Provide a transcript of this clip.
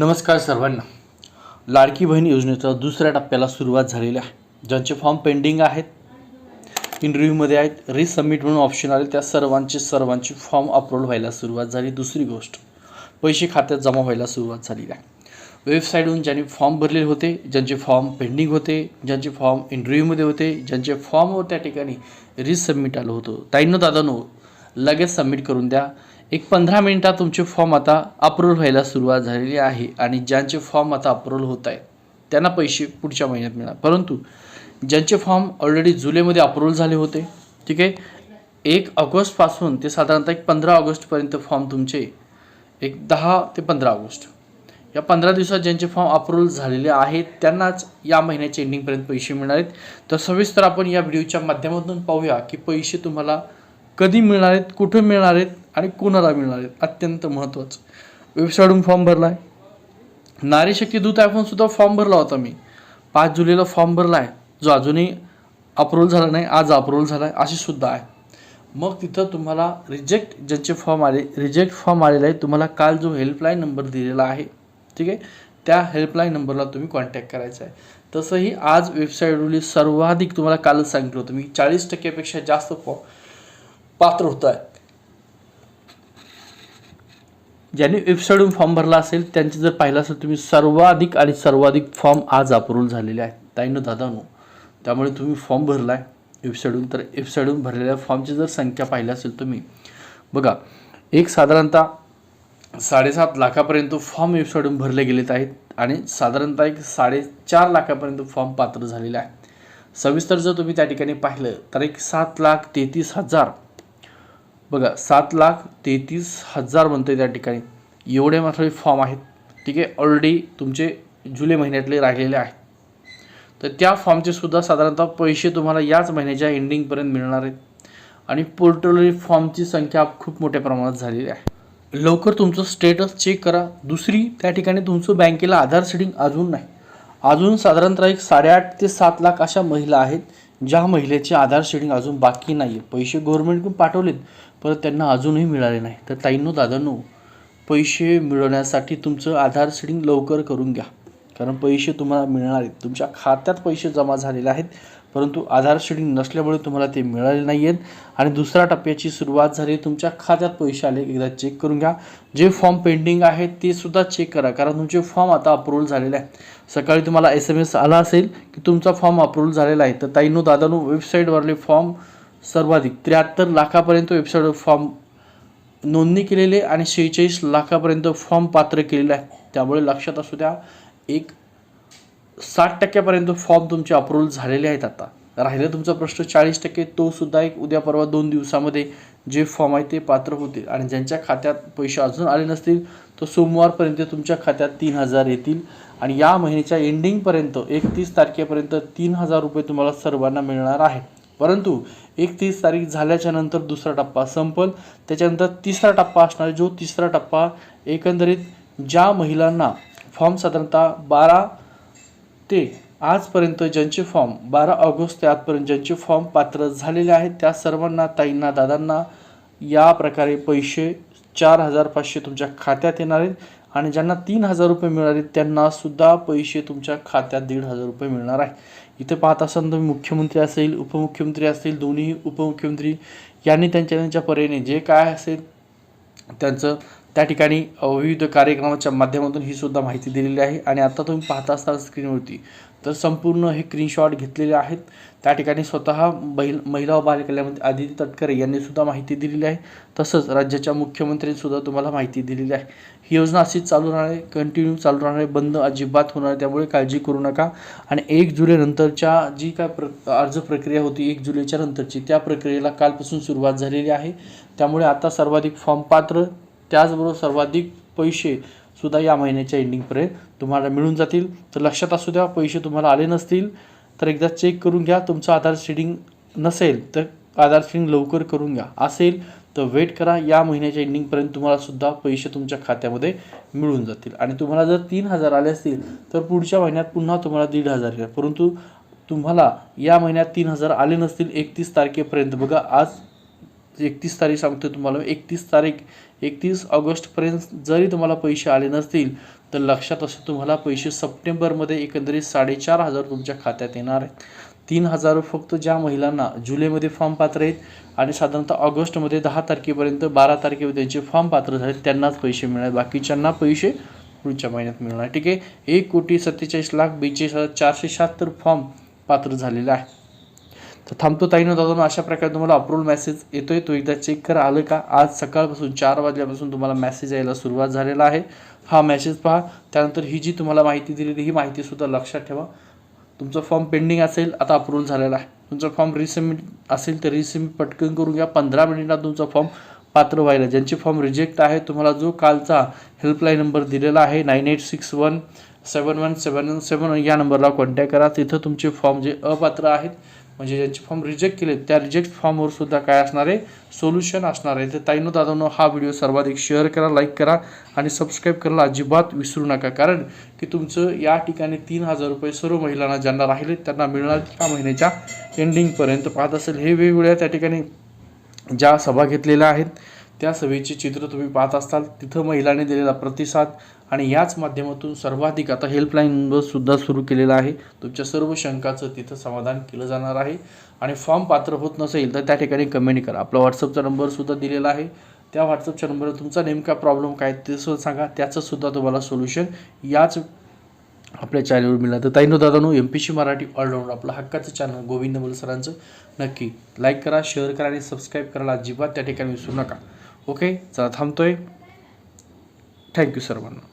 नमस्कार सर्वांना. लाडकी बहीण योजनेचा दुसऱ्या टप्प्याला सुरुवात झालेली आहे. ज्यांचे फॉर्म पेंडिंग आहेत इंटरव्ह्यूमध्ये आहेत रिसबमिट म्हणून ऑप्शन आले त्या सर्वांचे सर्वांचे फॉर्म अपलोड व्हायला सुरुवात झाली. दुसरी गोष्ट पैसे खात्यात जमा व्हायला सुरुवात झालेली आहे. वेबसाईटहून ज्यांनी फॉर्म भरलेले होते ज्यांचे फॉर्म पेंडिंग होते ज्यांचे फॉर्म इंटरव्ह्यूमध्ये होते ज्यांचे फॉर्मवर त्या ठिकाणी रिसबमिट आलं होतं. ताईंनो दादानो लगेच सबमिट करून द्या. एक पंधरा मिनिटात तुमचे फॉर्म आता अप्रूव्हल व्हायला सुरुवात झालेली आहे आणि ज्यांचे फॉर्म आता अप्रूव्हल होत आहेत त्यांना पैसे पुढच्या महिन्यात मिळणार. परंतु ज्यांचे फॉर्म ऑलरेडी जुलैमध्ये अप्रूव्हल झाले होते ठीक आहे? एक ऑगस्टपासून ते साधारणतः एक पंधरा ऑगस्टपर्यंत फॉर्म तुमचे एक दहा ते पंधरा ऑगस्ट. या पंधरा दिवसात ज्यांचे फॉर्म अप्रूव्हल झालेले आहेत त्यांनाच या महिन्याच्या एंडिंगपर्यंत पैसे मिळणार आहेत. तर सविस्तर आपण या व्हिडिओच्या माध्यमातून पाहूया की पैसे तुम्हाला कधी मिळणार आहेत कुठं मिळणार आहेत आणि कोणाला मिळणार आहेत? अत्यंत महत्त्वाचं वेबसाईटहून फॉर्म भरला आहे नारी शक्ती दूत ॲपहून सुद्धा फॉर्म भरला होता मी. पाच जुलैला फॉर्म भरला आहे जो अजूनही अप्रूव्हल झाला नाही आज अप्रूव्हल झाला आहे अशी सुद्धा आहे. मग तिथं तुम्हाला रिजेक्ट ज्यांचे फॉर्म आले रिजेक्ट फॉर्म आलेला आहे तुम्हाला काल जो हेल्पलाईन नंबर दिलेला आहे ठीक आहे? त्या हेल्पलाईन नंबरला तुम्ही कॉन्टॅक्ट करायचा आहे. तसंही आज वेबसाईटवरील सर्वाधिक तुम्हाला कालच सांगितलं होतं मी. चाळीस टक्क्यापेक्षा जास्त फॉर्म पात्र होत आहे ज्यांनी वेबसाईटवरून फॉर्म भरला असेल त्यांचे जर पाहिलं असेल तुम्ही सर्वाधिक आणि सर्वाधिक फॉर्म आज अप्रूव्ह झालेले आहेत. ताईनं दादानो. त्यामुळे तुम्ही फॉर्म भरला आहे वेबसाईटवरून तर वेबसाईटवरून भरलेल्या फॉर्मची जर संख्या पाहिली असेल तुम्ही. बघा एक साधारणतः साडेसात लाखापर्यंत फॉर्म वेबसाईटवरून भरले गेलेत आहेत आणि साधारणतः एक साडेचार लाखापर्यंत फॉर्म पात्र झालेले आहे सविस्तर जर तुम्ही त्या ठिकाणी पाहिलं तर एक सात लाख तेहतीस हजार बघा सात लाख तेहतीस हजार म्हणतोय त्या ठिकाणी. एवढे मात्र फॉर्म आहेत. ठीक आहे ऑलरेडी तुमचे जुलै महिन्यातले राहिलेले आहेत. तर त्या फॉर्मचे सुद्धा साधारणतः पैसे तुम्हाला याच महिन्याच्या एंडिंगपर्यंत मिळणार आहेत. आणि पोर्टलवरील फॉर्मची संख्या खूप मोठ्या प्रमाणात झालेली आहे. लवकर तुमचं स्टेटस चेक करा. दुसरी त्या ठिकाणी तुमचं बँकेला आधार सेटिंग अजून नाही. अजून साधारणतः एक साडेआठ ते सात लाख अशा महिला आहेत ज्या महिलेचे आधार शेडिंग अजून बाकी नाही आहे पैसे गव्हर्नमेंटकडून पाठवलेत परत त्यांना अजूनही मिळाले नाही. तर ताईंनो दादांनो पैसे मिळवण्यासाठी तुमचं आधार शेडिंग लवकर करून घ्या. कारण पैसे तुम्हाला मिळणार आहेत. तुमच्या खात्यात पैसे जमा झालेले आहेत. परंतु आधार शेडिंग नसल्यामुळे तुम्हाला ते मिळाले नाही आहेत आणि दुसऱ्या टप्प्याची सुरुवात झाली तुमच्या खात्यात पैसे आले एकदा चेक करून घ्या. जे फॉर्म पेंडिंग आहेत ते सुद्धा चेक करा कारण तुमचे फॉर्म आता अप्रूव्हल झालेले आहे. सकाळी तुम्हाला एस एम एस आला असेल की तुमचा फॉर्म अप्रूव्हल झालेला आहे. तर ताईनो दादानो वेबसाईटवरले फॉर्म सर्वाधिक त्र्याहत्तर लाखापर्यंत वेबसाईटवर फॉर्म नोंदणी केलेले आणि शेहेचाळीस लाखापर्यंत फॉर्म पात्र केलेलं आहे. त्यामुळे लक्षात असू द्या एक साठ टक्क्यापर्यंत फॉर्म तुमचे अप्रूव्हल झालेले आहेत आता. राहिलं तुमचा प्रश्न चाळीस टक्के तो सुद्धा एक उद्या परवा दोन दिवसामध्ये जे फॉर्म आहे ते पात्र होतील. आणि ज्यांच्या खात्यात पैसे अजून आले नसतील तर सोमवारपर्यंत तुमच्या खात्यात तीन हजार येतील. आणि या महिन्याच्या एंडिंगपर्यंत एकतीस तारखेपर्यंत तीन हजार रुपये तुम्हाला सर्वांना मिळणार आहे. परंतु एकतीस तारीख झाल्याच्यानंतर दुसरा टप्पा संपल. त्याच्यानंतर तिसरा टप्पा असणार जो तिसरा टप्पा एकंदरीत ज्या महिलांना फॉर्म साधारणतः बारा ते आजपर्यंत ज्यांचे फॉर्म बारा ऑगस्ट ते आजपर्यंत ज्यांचे फॉर्म पात्र झालेले आहेत त्या सर्वांना ताईंना दादांना या प्रकारे पैसे चार हजार पाचशे तुमच्या खात्यात येणार आहेत आणि ज्यांना तीन हजार रुपये मिळणार आहेत त्यांना सुद्धा पैसे तुमच्या खात्यात दीड हजार रुपये मिळणार आहे. इथे पाहत असाल तुम्ही मुख्यमंत्री असेल उपमुख्यमंत्री असतील दोन्ही उपमुख्यमंत्री यांनी त्यांच्या त्यांच्या परीने जे काय असेल त्यांचं त्या ठिकाणी विविध कार्यक्रमाच्या माध्यमातून ही सुद्धा माहिती दिलेली आहे. आणि आता तुम्ही पाहता असताल स्क्रीनवरती तर संपूर्ण हे स्क्रीनशॉट घेतलेले आहेत. त्या ठिकाणी स्वतः महिल महिला व बालकल्यामध्ये आदिती तटकरे यांनी सुद्धा माहिती दिलेली आहे. तसंच राज्याच्या मुख्यमंत्र्यांनीसुद्धा तुम्हाला माहिती दिलेली आहे. ही योजना अशीच चालू राहणार आहे कंटिन्यू चालू राहणार आहे बंद अजिबात होणार आहे. त्यामुळे काळजी करू नका. आणि एक जुलैनंतरच्या जी काय प्र अर्ज प्रक्रिया होती एक जुलैच्या नंतरची त्या प्रक्रियेला कालपासून सुरुवात झालेली आहे. त्यामुळे आता सर्वाधिक फॉर्म पात्र त्याचबरोबर सर्वाधिक पैसे सुद्धा या महिन्याच्या एंडिंगपर्यंत तुम्हाला मिळून जातील. तर लक्षात असू द्या पैसे तुम्हाला आले नसतील तर एकदा चेक करून घ्या. तुमचं आधार शेडिंग नसेल तर आधार शेडिंग लवकर करून घ्या. असेल तर वेट करा. या महिन्याच्या एंडिंगपर्यंत तुम्हाला सुद्धा पैसे तुमच्या खात्यामध्ये मिळून जातील. आणि तुम्हाला जर तीन हजार आले असतील तर पुढच्या महिन्यात पुन्हा तुम्हाला दीड हजार घ्या. परंतु तुम्हाला या महिन्यात तीन हजार आले नसतील एकतीस तारखेपर्यंत बघा. आज एकतीस तारीख सांगतो तुम्हाला. एकतीस तारीख एकतीस ऑगस्टपर्यंत जरी तुम्हाला पैसे आले नसतील तर लक्षात असं तुम्हाला पैसे सप्टेंबरमध्ये एकंदरीत साडेचार हजार तुमच्या खात्यात येणार आहेत. तीन हजार फक्त ज्या महिलांना जुलैमध्ये फॉर्म पात्र आहेत आणि साधारणतः ऑगस्टमध्ये दहा तारखेपर्यंत बारा तारखेपर्यंत त्यांचे फॉर्म पात्र झाले त्यांनाच पैसे मिळणार बाकीच्यांना पैसे पुढच्या महिन्यात मिळणार ठीक आहे? एक कोटी सत्तेचाळीस लाख बेचाळीस हजार चारशे शहात्तर फॉर्म पात्र झालेले आहे तर थांबतो ताईनं दादा अशा प्रकारे तुम्हाला अप्रूव्हल मेसेज येतोय. तो एकदा चेक करा. आलं का? आज सकाळपासून चार वाजल्यापासून तुम्हाला मेसेज यायला सुरुवात झालेला आहे. हा मेसेज पहा. त्यानंतर ही जी तुम्हाला माहिती दिलेली ही माहितीसुद्धा लक्षात ठेवा. तुमचा फॉर्म पेंडिंग असेल आता अप्रूव्हल झालेला आहे. तुमचा फॉर्म रिसबमिट असेल तर रिसबमिट पटकन करून घ्या. पंधरा मिनिटात तुमचा फॉर्म पात्र व्हायला. ज्यांचे फॉर्म रिजेक्ट आहे तुम्हाला जो कालचा हेल्पलाईन नंबर दिलेला आहे nine eight six one seven one seven one seven या नंबरला कॉन्टॅक्ट करा. तिथं तुमचे फॉर्म जे अपात्र आहेत म्हणजे ज्यांचे फॉर्म रिजेक्ट केले त्या रिजेक्ट फॉर्मवर सुद्धा काय असणार? आहे सोल्युशन असणार आहे. तर ताईनो दादांनो हा व्हिडिओ सर्वाधिक शेअर करा लाईक करा आणि सबस्क्राईब करायला अजिबात विसरू नका. कारण की तुमचं या ठिकाणी तीन हजार रुपये सर्व महिलांना ज्यांना राहिले त्यांना मिळणार त्या महिन्याच्या एंडिंगपर्यंत पाहत असेल. हे वेगवेगळ्या त्या ठिकाणी ज्या सभा घेतलेल्या आहेत त्या सभेचे चित्र तुम्ही पाहत असताल तिथं महिलांनी दिलेला प्रतिसाद आणि याच माध्यमातून सर्वाधिक आता हेल्पलाईन नंबरसुद्धा सुरू केलेला आहे. तुमच्या सर्व शंकाचं तिथं समाधान केलं जाणार आहे. आणि फॉर्म पात्र होत नसेल तर त्या ठिकाणी कमेंट करा. आपला व्हॉट्सअपचा नंबरसुद्धा दिलेला आहे. त्या व्हॉट्सअपच्या नंबरवर तुमचा नेमका प्रॉब्लेम काय ते सुद्धा सांगा. त्याचंसुद्धा तुम्हाला सोल्युशन याच आपल्या चॅनलवर मिळणार. तर ताईनो दादानो M P C Marathi all round आपलं हक्काचं चॅनल गोविंद मुलसरांचं. नक्की लाईक करा शेअर करा आणि सबस्क्राईब करायला अजिबात त्या ठिकाणी विसरू नका. ओके चला थांबतोय. थँक्यू सर्वांना.